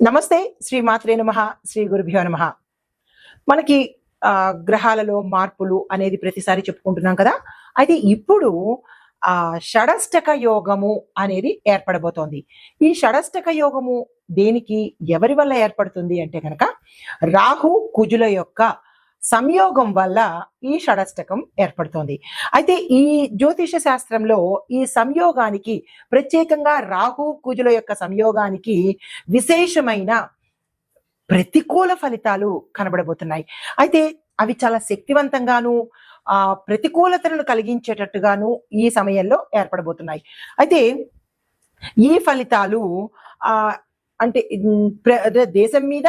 నమస్తే శ్రీ మాత్రే నమ శ్రీ గురుభ్యో నమ. మనకి ఆ, గ్రహాలలో మార్పులు అనేది ప్రతిసారి చెప్పుకుంటున్నాం కదా? అయితే ఇప్పుడు ఆ షడష్టక యోగము అనేది ఏర్పడబోతోంది. ఈ షడష్టక యోగము దేనికి ఎవరి వల్ల ఏర్పడుతుంది అంటే కనుక రాహు కుజుల యొక్క సంయోగం వల్ల ఈ షడష్టకం ఏర్పడుతోంది. అయితే ఈ జ్యోతిష శాస్త్రంలో ఈ సంయోగానికి ప్రత్యేకంగా రాహు కుజుల యొక్క సంయోగానికి విశేషమైన ప్రతికూల ఫలితాలు కనబడబోతున్నాయి. అయితే అవి చాలా శక్తివంతంగాను ఆ ప్రతికూలతలను కలిగించేటట్టుగాను ఈ సమయంలో ఏర్పడబోతున్నాయి. అయితే ఈ ఫలితాలు ఆ అంటే దేశం మీద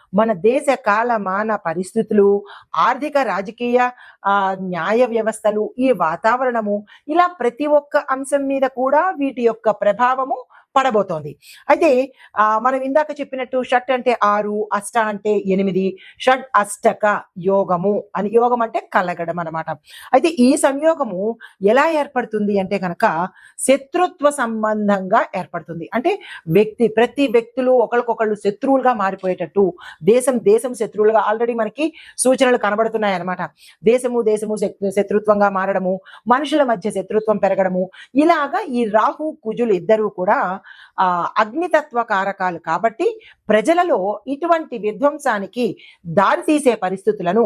మన దేశ కాలమాన పరిస్థితులు ఆర్థిక రాజకీయ న్యాయ వ్యవస్థలు ఈ వాతావరణము ఇలా ప్రతి ఒక్క అంశం మీద కూడా వీటి యొక్క ప్రభావము పడబోతోంది. అయితే మనం ఇందాక చెప్పినట్టు షట్ అంటే ఆరు అష్ట అంటే ఎనిమిది షడ్ అష్టక యోగము అని యోగం అంటే కలగడం అన్నమాట. అయితే ఈ సంయోగము ఎలా ఏర్పడుతుంది అంటే కనుక శత్రుత్వ సంబంధంగా ఏర్పడుతుంది. అంటే వ్యక్తి ప్రతి వ్యక్తులు ఒకరికొకళ్ళు శత్రువులుగా మారిపోయేటట్టు దేశం దేశం శత్రువులుగా ఆల్రెడీ మనకి సూచనలు కనబడుతున్నాయి అన్నమాట. దేశము దేశము శత్రుత్వంగా మారడము మనుషుల మధ్య శత్రుత్వం పెరగడము ఇలాగా ఈ రాహు కుజులు ఇద్దరు కూడా అగ్నితత్వ కారకాలు కాబట్టి ప్రజలలో ఇటువంటి విధ్వంసానికి దారితీసే పరిస్థితులను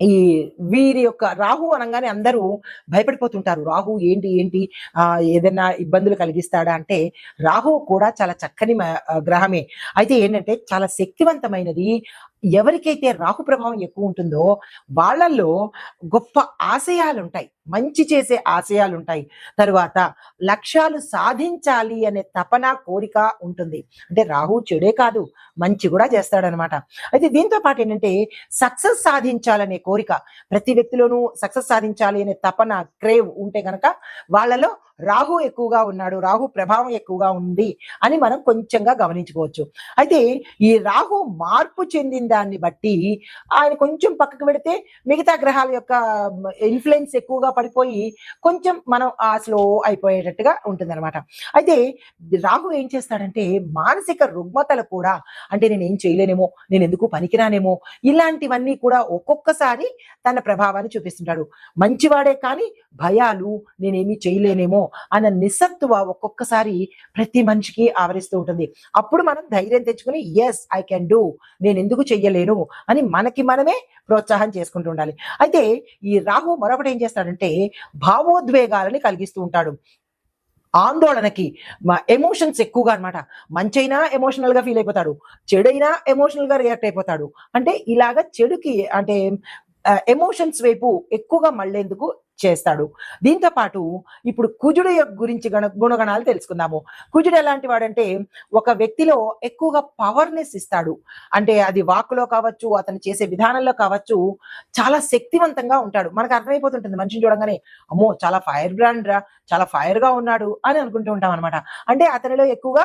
ఈ వీరి యొక్క రాహు అనగానే అందరూ భయపడిపోతుంటారు. రాహు ఏంటి ఏంటి? ఆ ఏదైనా ఇబ్బందులు కలిగిస్తాడా అంటే రాహు కూడా చాలా చక్కని గ్రహమే. అయితే ఏంటంటే చాలా శక్తివంతమైనది. ఎవరికైతే రాహు ప్రభావం ఎక్కువ ఉంటుందో వాళ్ళల్లో గొప్ప ఆశయాలు ఉంటాయి మంచి చేసే ఆశయాలు ఉంటాయి తరువాత లక్ష్యాలు సాధించాలి అనే తపన కోరిక ఉంటుంది. అంటే రాహు చెడే కాదు మంచి కూడా చేస్తాడనమాట. అయితే దీంతో పాటు ఏంటంటే సక్సెస్ సాధించాలనే కోరిక ప్రతి వ్యక్తిలోనూ సక్సెస్ సాధించాలి అనే తపన క్రేవ్ ఉంటే కనుక వాళ్ళలో రాహు ఎక్కువగా ఉన్నాడు రాహు ప్రభావం ఎక్కువగా ఉంది అని మనం కొంచెంగా గమనించుకోవచ్చు. అయితే ఈ రాహు మార్పు చెందిన దాన్ని బట్టి ఆయన కొంచెం పక్కకు పెడితే మిగతా గ్రహాల యొక్క ఇన్ఫ్లుయెన్స్ ఎక్కువగా పడిపోయి కొంచెం మనం ఆ స్లో అయిపోయేటట్టుగా ఉంటుందన్నమాట. అయితే రాహు ఏం చేస్తాడంటే మానసిక రుగ్మతలు కూడా అంటే నేను ఏం చేయలేనేమో నేను ఎందుకు పనికిరానేమో ఇలాంటివన్నీ కూడా ఒక్కొక్కసారి తన ప్రభావాన్ని చూపిస్తుంటాడు. మంచివాడే కానీ భయాలు నేనేమీ చేయలేనేమో అన్న నిస్సత్తువ ఒక్కొక్కసారి ప్రతి మనిషికి ఆవరిస్తూ ఉంటుంది. అప్పుడు మనం ధైర్యం తెచ్చుకుని ఎస్ ఐ కెన్ డూ నేను ఎందుకు చెయ్యలేను? అని మనకి మనమే ప్రోత్సాహం చేసుకుంటూ ఉండాలి. అయితే ఈ రాహు మరొకటి ఏం చేస్తాడంటే భావోద్వేగాలని కలిగిస్తూ ఉంటాడు. ఆందోళనకి ఎమోషన్స్ ఎక్కువగా అనమాట మంచైనా ఎమోషనల్గా ఫీల్ అయిపోతాడు. చెడైనా ఎమోషనల్గా రియాక్ట్ అయిపోతాడు. అంటే ఇలాగ చెడుకి అంటే ఎమోషన్స్ వైపు ఎక్కువగా మళ్ళేందుకు చేస్తాడు. దీంతో పాటు ఇప్పుడు కుజుడు యొక్క గురించి గణ గుణగణాలు తెలుసుకుందాము. కుజుడు ఎలాంటి వాడంటే ఒక వ్యక్తిలో ఎక్కువగా పవర్నెస్ ఇస్తాడు. అంటే అది వాక్లో కావచ్చు అతను చేసే విధానంలో కావచ్చు చాలా శక్తివంతంగా ఉంటాడు. మనకు అర్థమైపోతుంటుంది మనిషిని చూడంగానే అమ్మో చాలా ఫైర్ బ్రాండ్ రా చాలా ఫైర్గా ఉన్నాడు అని అనుకుంటూ ఉంటాం అనమాట అంటే అతనిలో ఎక్కువగా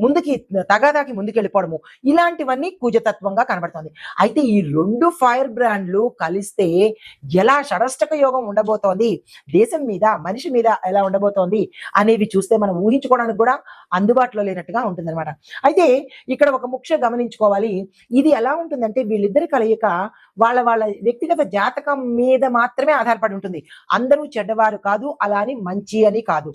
ముందుకి తగాదాకి ముందుకెళ్ళిపోవడము. ఇలాంటివన్నీ కుజతత్వంగా కనబడుతుంది. అయితే ఈ రెండు ఫైర్ బ్రాండ్లు కలిస్తే ఎలా షడష్టక యోగం ఉండబోతోంది? దేశం మీద మనిషి మీద ఎలా ఉండబోతోంది? అనేవి చూస్తే మనం ఊహించుకోవడానికి కూడా అందుబాటులో లేనట్టుగా ఉంటుందన్నమాట. అయితే ఇక్కడ ఒక ముఖ్య గమనించుకోవాలి. ఇది ఎలా ఉంటుందంటే వీళ్ళిద్దరి కలయిక వాళ్ళ వాళ్ళ వ్యక్తిగత జాతకం మీద మాత్రమే ఆధారపడి ఉంటుంది. అందరూ చెడ్డవారు కాదు అలా అని మంచి అని కాదు.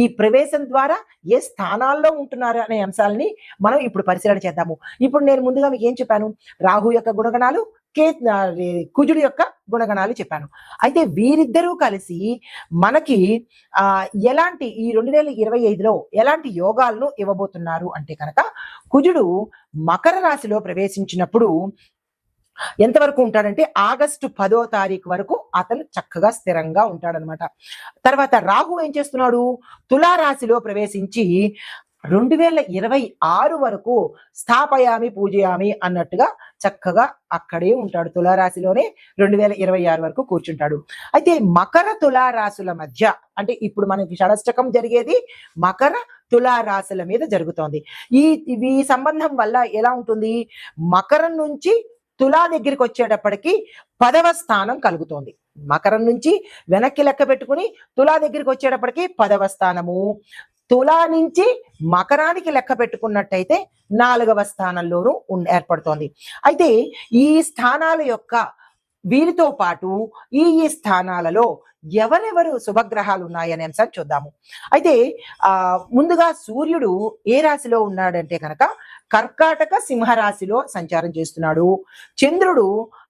ఈ ప్రవేశం ద్వారా ఏ స్థానాల్లో ఉంటున్నారు? అనే అంశాలని మనం ఇప్పుడు పరిశీలన చేద్దాము. ఇప్పుడు నేను ముందుగా మీకు ఏం చెప్పాను? రాహు యొక్క గుణగణాలు కే కుజుడు యొక్క గుణగణాలు చెప్పాను. అయితే వీరిద్దరూ కలిసి మనకి ఆ ఎలాంటి ఈ రెండు వేల ఇరవై ఐదులో ఎలాంటి యోగాలను ఇవ్వబోతున్నారు అంటే కనుక కుజుడు మకర రాశిలో ప్రవేశించినప్పుడు ఎంతవరకు ఉంటాడంటే ఆగస్టు పదో తారీఖు వరకు అతను చక్కగా స్థిరంగా ఉంటాడనమాట. తర్వాత రాహు ఏం చేస్తున్నాడు? తులారాశిలో ప్రవేశించి రెండు వేల ఇరవై ఆరు వరకు స్థాపయామి పూజయామి అన్నట్టుగా చక్కగా అక్కడే ఉంటాడు తులారాశిలోనే రెండు వేల ఇరవై ఆరు వరకు కూర్చుంటాడు. అయితే మకర తులారాశుల మధ్య అంటే ఇప్పుడు మనకి షడష్టకం జరిగేది మకర తులారాశుల మీద జరుగుతోంది. ఈ ఈ సంబంధం వల్ల ఎలా ఉంటుంది? మకరం నుంచి తులా దగ్గరికి వచ్చేటప్పటికి పదవ స్థానం కలుగుతోంది. మకరం నుంచి వెనక్కి లెక్క పెట్టుకుని తులా దగ్గరికి వచ్చేటప్పటికి పదవ స్థానము. తులా నుంచి మకరానికి లెక్క పెట్టుకున్నట్టయితే నాలుగవ స్థానంలోనూ ఉన్- ఏర్పడుతోంది. అయితే ఈ స్థానాల యొక్క వీరితో పాటు ఈ ఈ స్థానాలలో ఎవరెవరు శుభగ్రహాలు ఉన్నాయనే అంశాన్ని చూద్దాము. అయితే ఆ ముందుగా సూర్యుడు ఏ రాశిలో ఉన్నాడంటే కనుక కర్కాటక సింహరాశిలో సంచారం చేస్తున్నాడు. చంద్రుడు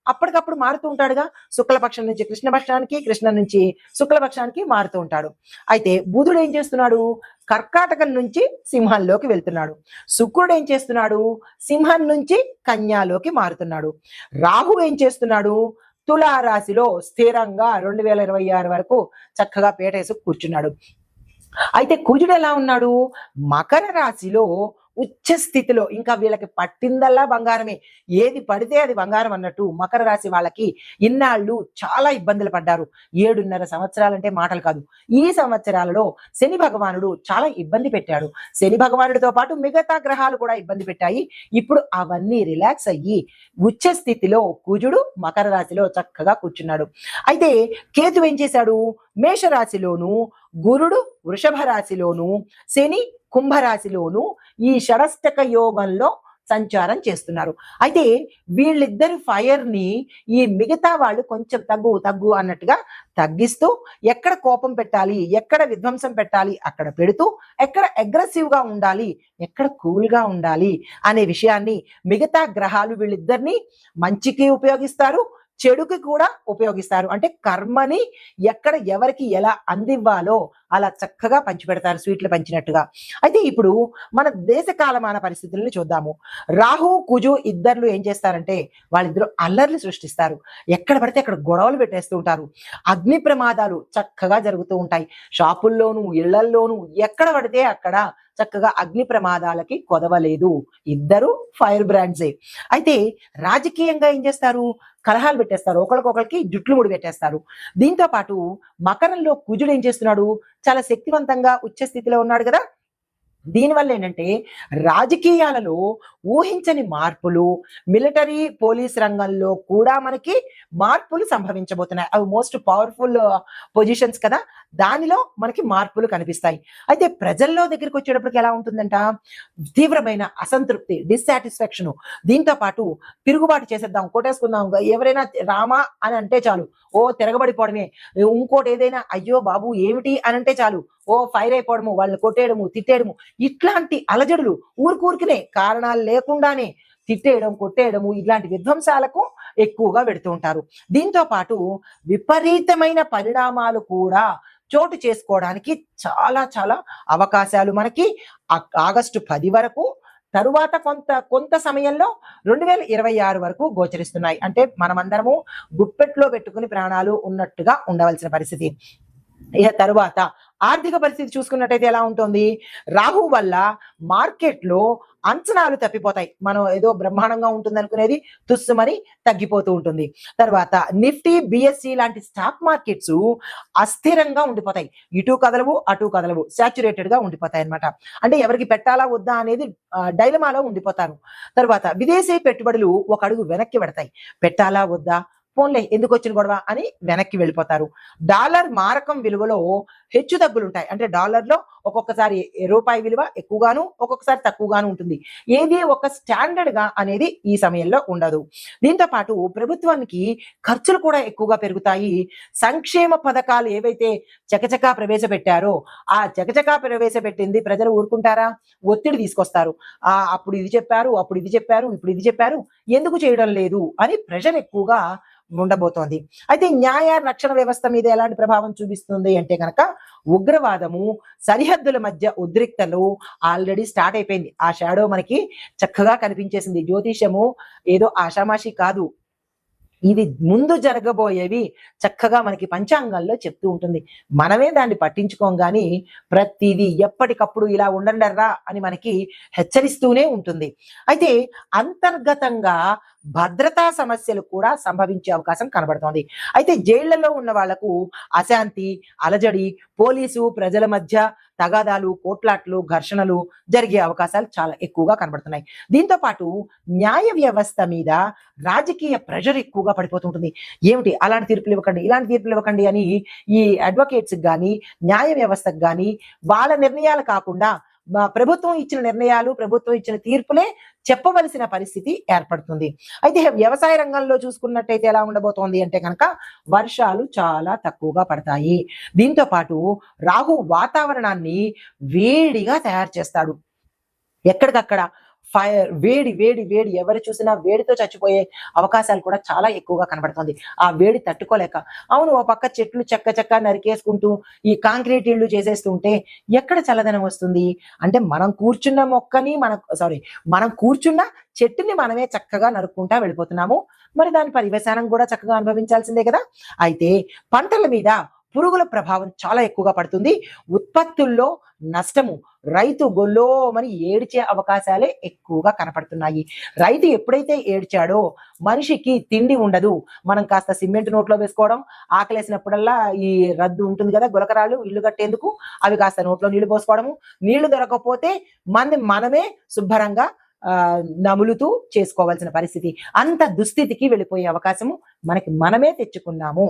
అప్పటికప్పుడు మారుతూ ఉంటాడుగా. శుక్లపక్షం నుంచి కృష్ణపక్షానికి కృష్ణ నుంచి శుక్లపక్షానికి మారుతూ ఉంటాడు. అయితే బుధుడు ఏం చేస్తున్నాడు? కర్కాటకం నుంచి సింహంలోకి వెళ్తున్నాడు. శుక్రుడు ఏం చేస్తున్నాడు? సింహం నుంచి కన్యాలోకి మారుతున్నాడు. రాహు ఏం చేస్తున్నాడు? తులారాశిలో స్థిరంగా రెండు వేల ఇరవై ఆరు వరకు చక్కగా పేటేసి కూర్చున్నాడు. అయితే కుజుడు ఎలా ఉన్నాడు? మకర రాశిలో ఉచ్చ స్థితిలో ఇంకా వీళ్ళకి పట్టిందల్లా బంగారమే. ఏది పడితే అది బంగారం అన్నట్టు మకర రాశి వాళ్ళకి ఇన్నాళ్ళు చాలా ఇబ్బందులు పడ్డారు. ఏడున్నర సంవత్సరాలంటే మాటలు కాదు. ఈ సంవత్సరాలలో శని భగవానుడు చాలా ఇబ్బంది పెట్టాడు. శని భగవానుడితో పాటు మిగతా గ్రహాలు కూడా ఇబ్బంది పెట్టాయి. ఇప్పుడు అవన్నీ రిలాక్స్ అయ్యి ఉచ్చ స్థితిలో కుజుడు మకర రాశిలో చక్కగా కూర్చున్నాడు. అయితే కేతు ఏం చేశాడు? మేషరాశిలోను గురుడు వృషభ రాశిలోను శని కుంభరాశిలోను ఈ షడష్టక యోగంలో సంచారం చేస్తున్నారు. అయితే వీళ్ళిద్దరి ఫైర్ని ఈ మిగతా వాళ్ళు కొంచెం తగ్గు తగ్గు అన్నట్టుగా తగ్గిస్తూ ఎక్కడ కోపం పెట్టాలి ఎక్కడ విధ్వంసం పెట్టాలి అక్కడ పెడుతూ ఎక్కడ అగ్రెసివ్గా ఉండాలి ఎక్కడ కూల్గా ఉండాలి అనే విషయాన్ని మిగతా గ్రహాలు వీళ్ళిద్దరిని మంచికి ఉపయోగిస్తారు చెడుకి కూడా ఉపయోగిస్తారు. అంటే కర్మని ఎక్కడ ఎవరికి ఎలా అందివ్వాలో అలా చక్కగా పంచిపెడతారు స్వీట్లు పంచినట్టుగా. అయితే ఇప్పుడు మన దేశ కాలమాన పరిస్థితులను చూద్దాము. రాహు కుజు ఇద్దర్లు ఏం చేస్తారంటే వాళ్ళిద్దరు అల్లర్లు సృష్టిస్తారు. ఎక్కడ పడితే అక్కడ గొడవలు పెట్టేస్తూ ఉంటారు. అగ్ని ప్రమాదాలు చక్కగా జరుగుతూ ఉంటాయి. షాపుల్లోనూ ఇళ్ళల్లోనూ ఎక్కడ పడితే అక్కడ చక్కగా అగ్ని ప్రమాదాలకి కొదవలేదు. ఇద్దరు ఫైర్ బ్రాండ్సే. అయితే రాజకీయంగా ఏం చేస్తారు? కలహాలు పెట్టేస్తారు. ఒకరికొకరికి జుట్లు ముడి పెట్టేస్తారు. దీంతో పాటు మకరంలో కుజుడు ఏం చేస్తున్నాడు? చాలా శక్తివంతంగా ఉచ్చ స్థితిలో ఉన్నాడు కదా. దీనివల్ల ఏంటంటే రాజకీయాలలో ఊహించని మార్పులు మిలిటరీ పోలీస్ రంగంలో కూడా మనకి మార్పులు సంభవించబోతున్నాయి. అవి మోస్ట్ పవర్ఫుల్ పొజిషన్స్ కదా. దానిలో మనకి మార్పులు కనిపిస్తాయి. అయితే ప్రజల్లో దగ్గరికి వచ్చేటప్పటికి ఎలా ఉంటుందంట? తీవ్రమైన అసంతృప్తి డిస్సాటిస్ఫాక్షన్ దీంతో పాటు తిరుగుబాటు చేసేద్దాం కొట్టేసుకుందాం. ఎవరైనా రామా అని అంటే చాలు. ఓ తిరగబడిపోవడమే. ఇంకోటి ఏదైనా అయ్యో బాబు ఏమిటి అని అంటే చాలు. ఓ ఫైర్ అయిపోవడము వాళ్ళని కొట్టేయడము తిట్టేయడము. ఇట్లాంటి అలజడులు ఊరికూరికినే కారణాలు లేకుండానే తిట్టేయడం కొట్టేయడము ఇలాంటి విధ్వంసాలకు ఎక్కువగా పెడుతూ ఉంటారు. దీంతో పాటు విపరీతమైన పరిణామాలు కూడా చోటు చేసుకోవడానికి చాలా చాలా అవకాశాలు. మనకి ఆగస్టు పది వరకు తరువాత కొంత కొంత సమయంలో రెండు వేల ఇరవై ఆరు వరకు గోచరిస్తున్నాయి. అంటే మనమందరము గుప్పెట్లో పెట్టుకుని ప్రాణాలు ఉన్నట్టుగా ఉండవలసిన పరిస్థితి. ఇక తరువాత ఆర్థిక పరిస్థితి చూసుకున్నట్టయితే ఎలా ఉంటుంది? రాహు వల్ల మార్కెట్లో అంచనాలు తప్పిపోతాయి. మనం ఏదో బ్రహ్మాండంగా ఉంటుంది అనుకునేది తుస్సుమని తగ్గిపోతూ ఉంటుంది. తర్వాత నిఫ్టీ బిఎస్సి లాంటి స్టాక్ మార్కెట్స్ అస్థిరంగా ఉండిపోతాయి. ఇటు కదలవు అటు కదలవు. సాచురేటెడ్గా ఉండిపోతాయి అన్నమాట అంటే ఎవరికి పెట్టాలా వద్దా అనేది డైలమాలో ఉండిపోతారు. తర్వాత విదేశీ పెట్టుబడులు ఒక అడుగు వెనక్కి పెడతాయి. పెట్టాలా వద్దా? పోన్లే ఎందుకు వచ్చిన గొడవ అని వెనక్కి వెళ్ళిపోతారు. డాలర్ మారకం విలువలో హెచ్చు తగ్గులు ఉంటాయి. అంటే డాలర్లో ఒక్కొక్కసారి రూపాయి విలువ ఎక్కువగాను ఒక్కొక్కసారి తక్కువగాను ఉంటుంది. ఏది ఒక స్టాండర్డ్గా అనేది ఈ సమయంలో ఉండదు. దీంతో పాటు ప్రభుత్వానికి ఖర్చులు కూడా ఎక్కువగా పెరుగుతాయి. సంక్షేమ పథకాలు ఏవైతే చకచకా ప్రవేశపెట్టారో ఆ చకచకా ప్రవేశపెట్టింది ప్రజలు ఊరుకుంటారా? ఒత్తిడి తీసుకొస్తారు. ఆ అప్పుడు ఇది చెప్పారు అప్పుడు ఇది చెప్పారు ఇప్పుడు ఇది చెప్పారు ఎందుకు చేయడం లేదు అని ప్రెషర్ ఎక్కువగా ఉండబోతోంది అయితే న్యాయ రక్షణ వ్యవస్థ మీద ఎలాంటి ప్రభావం చూపిస్తుంది అంటే కనుక ఉగ్రవాదము సరిహద్దుల మధ్య ఉద్రిక్తలు ఆల్రెడీ స్టార్ట్ అయిపోయింది. ఆ షాడో మనకి చక్కగా కనిపించేసింది. జ్యోతిషము ఏదో ఆషామాషి కాదు. ఇది ముందు జరగబోయేవి చక్కగా మనకి పంచాంగాల్లో చెప్తూ ఉంటుంది. మనమే దాన్ని పట్టించుకోంగాని ప్రతిదీ ఎప్పటికప్పుడు ఇలా ఉండండర్రా అని మనకి హెచ్చరిస్తూనే ఉంటుంది. అయితే అంతర్గతంగా భద్రతా సమస్యలు కూడా సంభవించే అవకాశం కనబడుతోంది. అయితే జైళ్ళలో ఉన్న వాళ్ళకు అశాంతి అలజడి పోలీసు ప్రజల మధ్య తగాదాలు కోట్లాట్లు ఘర్షణలు జరిగే అవకాశాలు చాలా ఎక్కువగా కనబడుతున్నాయి. దీంతో పాటు న్యాయ వ్యవస్థ మీద రాజకీయ ప్రెషర్ ఎక్కువగా పడిపోతుంటుంది. ఏమిటి? అలాంటి తీర్పులు ఇవ్వకండి ఇలాంటి తీర్పులు ఇవ్వకండి అని ఈ అడ్వకేట్స్ కానీ న్యాయ వ్యవస్థకు కానీ వాళ్ళ నిర్ణయాలు కాకుండా ప్రభుత్వం ఇచ్చిన నిర్ణయాలు ప్రభుత్వం ఇచ్చిన తీర్పులే చెప్పవలసిన పరిస్థితి ఏర్పడుతుంది. అయితే వ్యవసాయ రంగంలో చూసుకున్నట్టయితే ఎలా ఉండబోతోంది అంటే కనుక వర్షాలు చాలా తక్కువగా పడతాయి. దీంతో పాటు రాహు వాతావరణాన్ని వేడిగా తయారు చేస్తాడు. ఎక్కడికక్కడ ఫైర్ వేడి వేడి వేడి ఎవరు చూసినా వేడితో చచ్చిపోయే అవకాశాలు కూడా చాలా ఎక్కువగా కనబడుతుంది. ఆ వేడి తట్టుకోలేక. అవును ఓ పక్క చెట్లు చెక్క చెక్క నరికేసుకుంటూ ఈ కాంక్రీట్ ఇళ్ళు చేసేస్తుంటే ఎక్కడ చల్లదనం వస్తుంది? అంటే మనం కూర్చున్న మొక్కని మన సారీ మనం కూర్చున్న చెట్టుని మనమే చక్కగా నరుక్కుంటా వెళ్ళిపోతున్నాము. మరి దాని పరివేశానం కూడా చక్కగా అనుభవించాల్సిందే కదా. అయితే పంటల మీద పురుగుల ప్రభావం చాలా ఎక్కువగా పడుతుంది. ఉత్పత్తుల్లో నష్టము రైతు గొల్లోమని ఏడ్చే అవకాశాలే ఎక్కువగా కనపడుతున్నాయి. రైతు ఎప్పుడైతే ఏడ్చాడో మనిషికి తిండి ఉండదు. మనం కాస్త సిమెంట్ నోట్లో వేసుకోవడం ఆకలేసినప్పుడల్లా ఈ రద్దు ఉంటుంది కదా గులకరాలు ఇల్లు కట్టేందుకు అవి కాస్త నోట్లో నీళ్ళు పోసుకోవడము. నీళ్ళు దొరకకపోతే మన మనమే శుభ్రంగా నములుతూ చేసుకోవాల్సిన పరిస్థితి. అంత దుస్థితికి వెళ్ళిపోయే అవకాశము మనకి మనమే తెచ్చుకున్నాము.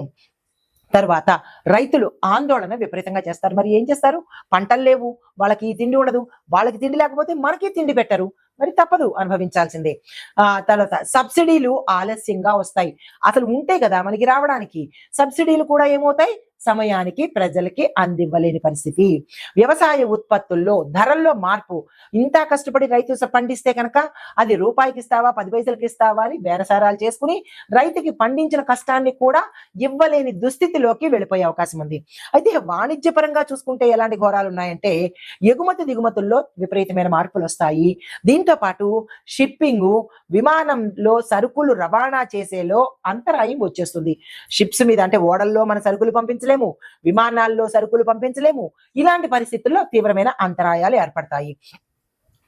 తర్వాత రైతులు ఆందోళన విపరీతంగా చేస్తారు. మరి ఏం చేస్తారు? పంటలు లేవు వాళ్ళకి ఈ తిండి ఉండదు వాళ్ళకి తిండి లేకపోతే మనకి తిండి పెట్టరు. మరి తప్పదు అనుభవించాల్సిందే. ఆ తర్వాత సబ్సిడీలు ఆలస్యంగా వస్తాయి. అసలు ఉంటే కదా మనకి రావడానికి. సబ్సిడీలు కూడా ఏమవుతాయి? సమయానికి ప్రజలకి అందివ్వలేని పరిస్థితి. వ్యవసాయ ఉత్పత్తుల్లో ధరల్లో మార్పు. ఇంత కష్టపడి రైతు స- పండిస్తే కనుక అది రూపాయికి ఇస్తావా పది పైసలకి ఇస్తావా అని బేరసారాలు చేసుకుని రైతుకి పండించిన కష్టాన్ని కూడా ఇవ్వలేని దుస్థితిలోకి వెళ్ళిపోయే అవకాశం ఉంది. అయితే వాణిజ్యపరంగా చూసుకుంటే ఎలాంటి ఘోరాలు ఉన్నాయంటే ఎగుమతి దిగుమతుల్లో విపరీతమైన మార్పులు వస్తాయి. దీంతో పాటు షిప్పింగ్ విమానంలో సరుకులు రవాణా చేసేలో అంతరాయం వచ్చేస్తుంది. షిప్స్ మీద అంటే ఓడల్లో మన సరుకులు పంపించలేము విమానాల్లో సరుకులు పంపించలేము. ఇలాంటి పరిస్థితుల్లో తీవ్రమైన అంతరాయాలు ఏర్పడతాయి.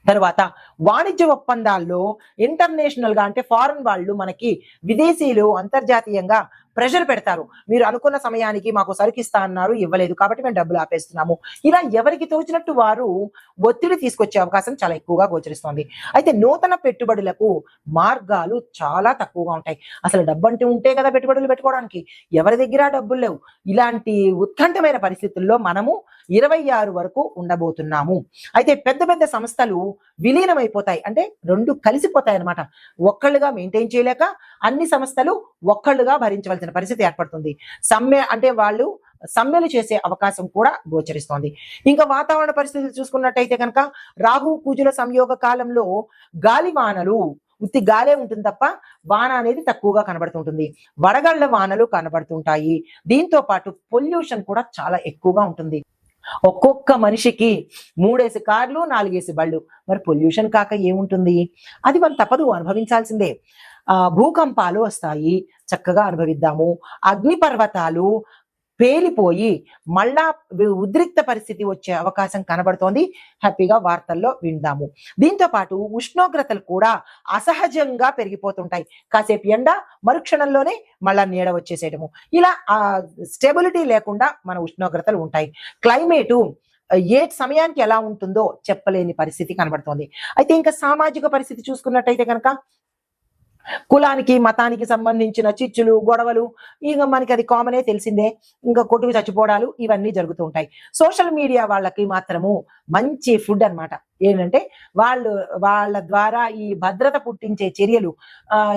తర్వాత వాణిజ్య ఒప్పందాల్లో ఇంటర్నేషనల్గా అంటే ఫారెన్ వాళ్ళు మనకి విదేశీయులు అంతర్జాతీయంగా ప్రెషర్ పెడతారు. మీరు అనుకున్న సమయానికి మాకు సరుకిస్తా అన్నారు ఇవ్వలేదు. కాబట్టి మేము డబ్బులు ఆపేస్తున్నాము. ఇలా ఎవరికి తోచినట్టు వారు ఒత్తిడి తీసుకొచ్చే అవకాశం చాలా ఎక్కువగా గోచరిస్తోంది. అయితే నూతన పెట్టుబడులకు మార్గాలు చాలా తక్కువగా ఉంటాయి. అసలు డబ్బు అంటే ఉంటే కదా పెట్టుబడులు పెట్టుకోవడానికి. ఎవరి దగ్గర డబ్బులు లేవు. ఇలాంటి ఉత్కంఠమైన పరిస్థితుల్లో మనము ఇరవై ఆరు వరకు ఉండబోతున్నాము. అయితే పెద్ద పెద్ద సంస్థలు విలీనమైపోతాయి. అంటే రెండు కలిసిపోతాయి అన్నమాట ఒక్కళ్ళుగా మెయింటైన్ చేయలేక అన్ని సంస్థలు ఒక్కళ్ళుగా భరించవలసిన పరిస్థితి ఏర్పడుతుంది. సమ్మె అంటే వాళ్ళు సమ్మెలు చేసే అవకాశం కూడా గోచరిస్తోంది. ఇంకా వాతావరణ పరిస్థితులు చూసుకున్నట్టయితే కనుక రాహు పూజల సంయోగ కాలంలో గాలివానలు ఉత్తి గాలే ఉంటుంది తప్ప వాన అనేది తక్కువగా కనబడుతుంటుంది. వడగళ్ళ వానలు కనబడుతుంటాయి. దీంతో పాటు పొల్యూషన్ కూడా చాలా ఎక్కువగా ఉంటుంది. ఒక్కొక్క మనిషికి మూడేసి కార్లు నాలుగేసి బళ్ళు. మరి పొల్యూషన్ కాక ఏముంటుంది? అది మనం తప్పదు అనుభవించాల్సిందే. భూకంపాలు వస్తాయి. చక్కగా అనుభవిద్దాము. అగ్నిపర్వతాలు పేలిపోయి మళ్ళా ఉద్రిక్త పరిస్థితి వచ్చే అవకాశం కనబడుతోంది. హ్యాపీగా వార్తల్లో విందాము. దీంతో పాటు ఉష్ణోగ్రతలు కూడా అసహజంగా పెరిగిపోతుంటాయి. కాసేపు ఎండ మరుక్షణంలోనే మళ్ళా నీడ వచ్చేసేయడము. ఇలా ఆ స్టెబిలిటీ లేకుండా మన ఉష్ణోగ్రతలు ఉంటాయి. క్లైమేటు ఏ సమయానికి ఎలా ఉంటుందో చెప్పలేని పరిస్థితి కనబడుతోంది. అయితే ఇంకా సామాజిక పరిస్థితి చూసుకున్నట్టయితే కనుక కులానికి మతానికి సంబంధించిన చిచ్చులు గొడవలు ఇంకా మనకి అది కామనే తెలిసిందే. ఇంకా కొట్టుకు చచ్చిపోవడాలు ఇవన్నీ జరుగుతూ ఉంటాయి. సోషల్ మీడియా వాళ్ళకి మాత్రము మంచి ఫుడ్ అన్నమాట. ఏంటంటే వాళ్ళు వాళ్ళ ద్వారా ఈ భద్రత పుట్టించే చర్యలు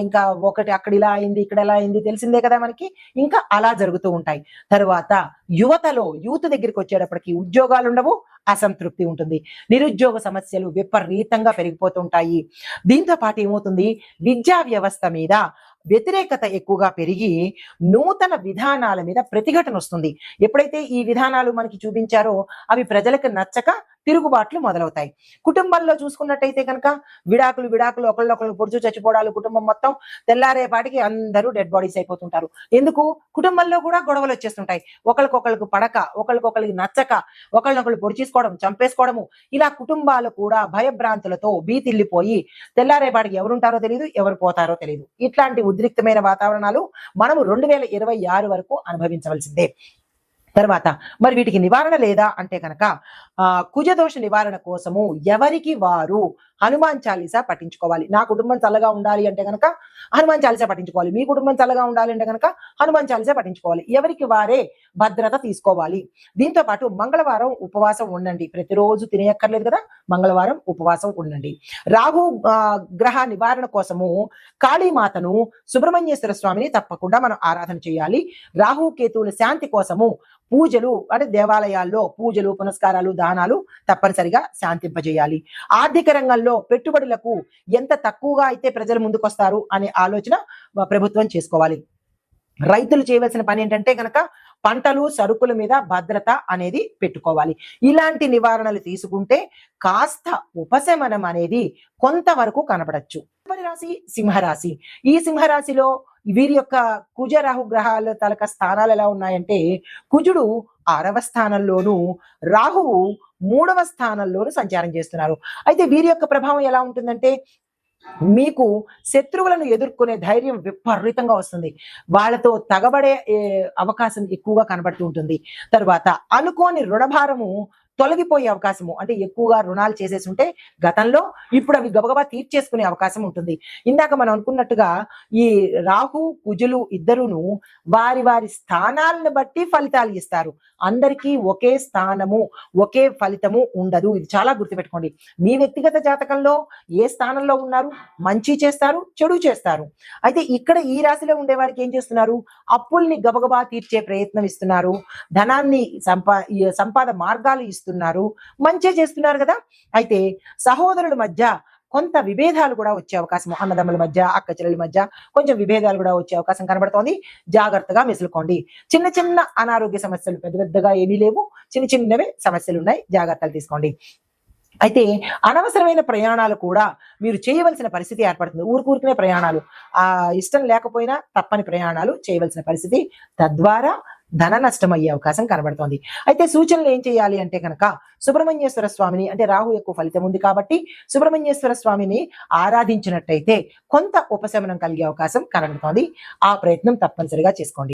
ఇంకా ఒకటి అక్కడ ఇలా అయింది ఇక్కడ ఎలా అయింది తెలిసిందే కదా మనకి. ఇంకా అలా జరుగుతూ ఉంటాయి. తరువాత యువతలో యూత్ దగ్గరికి వచ్చేటప్పటికి ఉద్యోగాలు ఉండవు అసంతృప్తి ఉంటుంది. నిరుద్యోగ సమస్యలు విపరీతంగా పెరిగిపోతుంటాయి. దీంతో పాటు ఏమవుతుంది? విద్యా వ్యవస్థ మీద వ్యతిరేకత ఎక్కువగా పెరిగి నూతన విధానాల మీద ప్రతిఘటన వస్తుంది. ఎప్పుడైతే ఈ విధానాలు మనకి చూపించారో అవి ప్రజలకు నచ్చక తిరుగుబాట్లు మొదలవుతాయి. కుటుంబంలో చూసుకున్నట్టయితే కనుక విడాకులు విడాకులు ఒకళ్ళొకళ్ళు పొడుచు చచ్చిపోవడాలు కుటుంబం మొత్తం తెల్లారేపాటికి అందరూ డెడ్ బాడీస్ అయిపోతుంటారు. ఎందుకు? కుటుంబంలో కూడా గొడవలు వచ్చేస్తుంటాయి. ఒకరికొకరికి పడక ఒకరికొకరికి నచ్చక ఒకళ్ళనొకళ్ళు పొడిచేసుకోవడం చంపేసుకోవడము ఇలా కుటుంబాలు కూడా భయభ్రాంతులతో బీతిల్లిపోయి తెల్లారేపాటికి ఎవరుంటారో తెలియదు ఎవరు పోతారో తెలియదు ఇట్లాంటి ఉద్రిక్తమైన వాతావరణాలు మనము రెండు వేల ఇరవై ఆరు వరకు అనుభవించవలసిందే. తర్వాత మరి వీటికి నివారణ లేదా అంటే కనుక కుజదోష నివారణ కోసము ఎవరికి వారు హనుమాన్ చాలీసా పఠించుకోవాలి? నా కుటుంబం చల్లగా ఉండాలి అంటే కనుక హనుమాన్ చాలీసా పఠించుకోవాలి. మీ కుటుంబం చల్లగా ఉండాలి అంటే కనుక హనుమాన్ చాలీసా పఠించుకోవాలి. ఎవరికి వారే భద్రత తీసుకోవాలి. దీంతో పాటు మంగళవారం ఉపవాసం ఉండండి. ప్రతిరోజు తినేయక్కర్లేదు కదా మంగళవారం ఉపవాసం ఉండండి. రాహు గ్రహ నివారణ కోసము కాళీమాతను సుబ్రహ్మణ్యేశ్వర స్వామిని తప్పకుండా మనం ఆరాధన చేయాలి. రాహు కేతువుల శాంతి కోసము పూజలు అంటే దేవాలయాల్లో పూజలు పునస్కారాలు దానాలు తప్పనిసరిగా శాంతింపజేయాలి. ఆర్థిక రంగంలో పెట్టుబడులకు ఎంత తక్కువగా అయితే ప్రజలు ముందుకొస్తారు అనే ఆలోచన ప్రభుత్వం చేసుకోవాలి. రైతులు చేయవలసిన పని ఏంటంటే గనక పంటలు సరుకుల మీద భద్రత అనేది పెట్టుకోవాలి. ఇలాంటి నివారణలు తీసుకుంటే కాస్త ఉపశమనం అనేది కొంతవరకు కనపడచ్చు తదుపరి రాశి సింహరాశి. ఈ సింహరాశిలో వీరి యొక్క కుజ రాహు గ్రహాల తలక స్థానాలు ఎలా ఉన్నాయంటే కుజుడు ఆరవ స్థానంలోను రాహువు మూడవ స్థానంలోను సంచారం చేస్తున్నారు. అయితే వీరి యొక్క ప్రభావం ఎలా ఉంటుందంటే మీకు శత్రువులను ఎదుర్కొనే ధైర్యం విపరీతంగా వస్తుంది. వాళ్ళతో తగబడే అవకాశం ఎక్కువగా కనబడుతూ ఉంటుంది. తర్వాత అనుకోని రుణభారము తొలగిపోయే అవకాశము అంటే ఎక్కువగా రుణాలు చేసేసి ఉంటే గతంలో ఇప్పుడు అవి గబగబా తీర్చేసుకునే అవకాశం ఉంటుంది. ఇందాక మనం అనుకున్నట్టుగా ఈ రాహు కుజులు ఇద్దరును వారి వారి స్థానాలను బట్టి ఫలితాలు ఇస్తారు. అందరికీ ఒకే స్థానము ఒకే ఫలితము ఉండదు. ఇది చాలా గుర్తుపెట్టుకోండి. మీ వ్యక్తిగత జాతకంలో ఏ స్థానంలో ఉన్నారు? మంచి చేస్తారు చెడు చేస్తారు. అయితే ఇక్కడ ఈ రాశిలో ఉండే వారికి ఏం చేస్తున్నారు? అప్పుల్ని గబగబా తీర్చే ప్రయత్నం ఇస్తున్నారు. ధనాన్ని సంపా సంపాద మార్గాలు ఇస్తున్నారు మంచి చేస్తున్నారు కదా? అయితే సహోదరుల మధ్య కొంత విభేదాలు కూడా వచ్చే అవకాశం అన్నదమ్ముల మధ్య అక్క చెల్లెల మధ్య కొంచెం విభేదాలు కూడా వచ్చే అవకాశం కనబడుతోంది. జాగ్రత్తగా మెసులుకోండి. చిన్న చిన్న అనారోగ్య సమస్యలు పెద్ద పెద్దగా ఏమీ లేవు. చిన్న చిన్నవే సమస్యలు ఉన్నాయి. జాగ్రత్తలు తీసుకోండి. అయితే అనవసరమైన ప్రయాణాలు కూడా మీరు చేయవలసిన పరిస్థితి ఏర్పడుతుంది. ఊరుకూరుకునే ప్రయాణాలు. ఆ ఇష్టం లేకపోయినా తప్పని ప్రయాణాలు చేయవలసిన పరిస్థితి తద్వారా ధన నష్టం అయ్యే అవకాశం కనబడుతోంది. అయితే సూచనలు ఏం చేయాలి అంటే కనుక సుబ్రహ్మణ్యేశ్వర స్వామిని అంటే రాహు ఎక్కువ ఫలితం ఉంది కాబట్టి సుబ్రహ్మణ్యేశ్వర స్వామిని ఆరాధించినట్టయితే కొంత ఉపశమనం కలిగే అవకాశం కనబడుతోంది. ఆ ప్రయత్నం తప్పనిసరిగా చేసుకోండి.